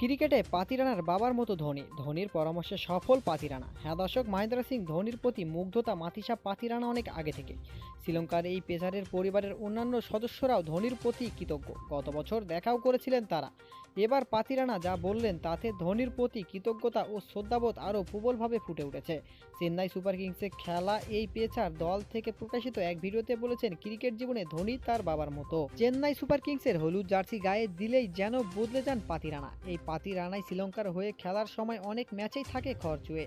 ক্রিকেটে পাতিরানার বাবার মতো ধোনি। ধোনির পরামর্শে সফল পাতিরানা। হ্যাঁ দর্শক, মহেন্দ্র সিং ধোনির প্রতি মুগ্ধতা মাতিসা পাতিরানা অনেক আগে থেকে শ্রীলঙ্কার এই পেসারের পরিবারের অন্যান্য সদস্যরাও ধোনির প্রতি কৃতজ্ঞ। গত বছর দেখাও করেছিলেন তারা। এবার পাতিরানা যা বললেন তাতে ধোনির প্রতি কৃতজ্ঞতা ও শ্রদ্ধাবোধ আরও প্রবলভাবে ফুটে উঠেছে। চেন্নাই সুপার কিংসে খেলা এই পেসার দল থেকে প্রকাশিত এক ভিডিওতে বলেছেন, ক্রিকেট জীবনে ধোনি তার বাবার মতো। চেন্নাই সুপার কিংসের হলুদ জার্সি গায়ে দিলেই যেন বদলে যান পাতিরানা। এই পাতিরানাই শ্রীলঙ্কার হয়ে খেলার সময় অনেক ম্যাচেই থাকে খরচুয়ে।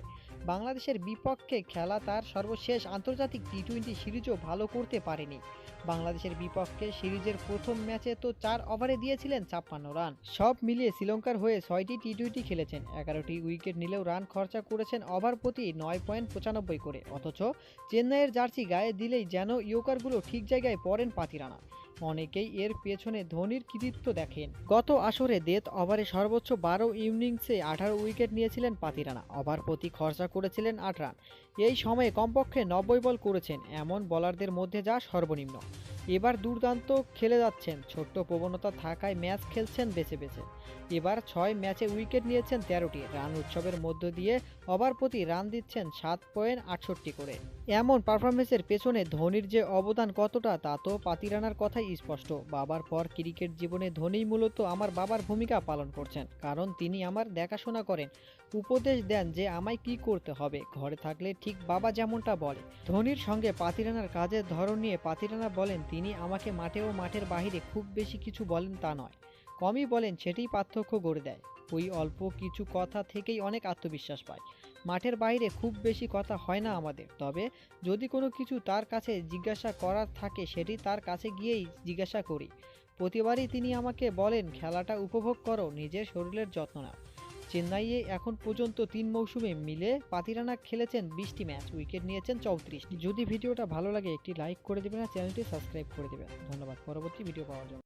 বাংলাদেশের বিপক্ষে খেলা তার সর্বশেষ আন্তর্জাতিক টি টোয়েন্টি সিরিজও ভালো করতে পারেনি। বাংলাদেশের বিপক্ষে সিরিজের প্রথম ম্যাচে তো চার ওভারে দিয়েছিলেন ছাপ্পান্ন রান। সব মিলিয়ে শ্রীলঙ্কার হয়ে ছয়টি টি টোয়েন্টি খেলেছেন। এগারোটি উইকেট নিলেও রান খরচা করেছেন ওভার প্রতি নয় পয়েন্ট পঁচানব্বই করে। অথচ চেন্নাইয়ের জার্সি গায়ে দিলেই যেন ইয়কারগুলো ঠিক জায়গায় পড়েন পাতিরানা। অনেকেই এর পেছনে ধোনির কৃতিত্ব দেখেন। গত আসরে দেত ওভারে সর্বোচ্চ বারো ইনিংসে আঠারো উইকেট নিয়েছিলেন পাতিরানা। ওভার প্রতি খরচা করেছিলেন আট রান এই সময়ে কমপক্ষে নব্বই বল করেছেন, এমন বলারদের মধ্যে যা সর্বনিম্ন। এবার দুর্দান্ত খেলে যাচ্ছেন। ছোট্ট প্রবণতা থাকায় ম্যাচ খেলছেন বেছে বেছে। এবার ছয় ম্যাচে উইকেট নিয়েছেন তেরোটি। রান উৎসবের মধ্য দিয়ে ওভার প্রতি রান দিচ্ছেন সাত পয়েন্ট আটষট্টি করে। এমন পারফরমেন্সের পেছনে ধোনির যে অবদান কতটা তা তো পাতিরানার কথাই স্পষ্ট। বাবার পর ক্রিকেট জীবনে ধোনি মূলত আমার বাবার ভূমিকা পালন করছেন। কারণ তিনি আমার দেখাশোনা করেন। উপদেশ দেন যে আমায় কি করতে হবে। ঘরে থাকলে ঠিক বাবা যেমনটা বলে। ধোনির সঙ্গে পাতিরানার কাজের ধরন নিয়ে পাতিরানা বলেন তিনি আমাকে মাঠে ও মাঠের বাইরে খুব বেশি কিছু বলেন তা নয়। কমই বলেন, সেটাই পার্থক্য গড়ে দেয়। ওই অল্প কিছু কথা থেকেই অনেক আত্মবিশ্বাস পায়। মাঠের বাইরে খুব বেশি কথা হয় না আমাদের। তবে যদি কোনো কিছু তার কাছে জিজ্ঞাসা করার থাকে, সেটি তার কাছে গিয়েই জিজ্ঞাসা করি। প্রতিবারই তিনি আমাকে বলেন, খেলাটা উপভোগ করো, নিজের শরীরের যত্ন নাও। চেন্নাইয়ে এখন পর্যন্ত তিন মৌসুমে মিলে পাতিরানা খেলেছেন বিশটি ম্যাচ, উইকেট নিয়েছেন চৌত্রিশটি। যদি ভিডিওটা ভালো লাগে, একটি লাইক করে দেবেন আর চ্যানেলটি সাবস্ক্রাইব করে দেবেন। ধন্যবাদ। পরবর্তী ভিডিও পাওয়ার জন্য।